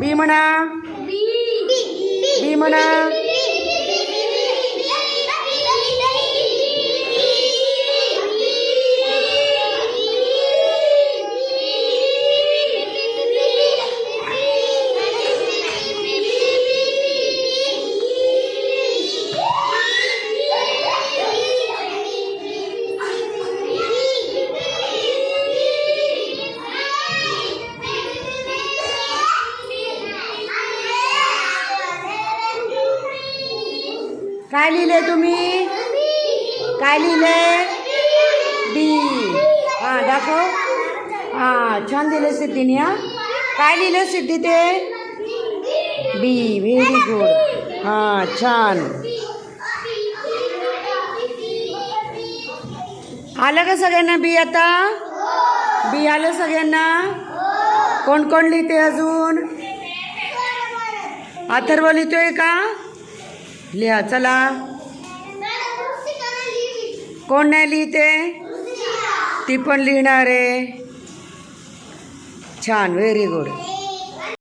बी म्हणा काय लिहिले तुम्ही? काय लिहिले? बी हां दाखव. हां छान दिलं सिद्धीने हा. काय लिहिलं सिद्धी ते? बी व्हेरी गुड हां छान. आलं का सगळ्यांना बी आता? बी आलं सगळ्यांना? कोण कोण लिहिते अजून? अथर्व लिहितोय का? लिहा चला. कोण नाही लिहिते? ती पण लिहिणार आहे. छान व्हेरी गुड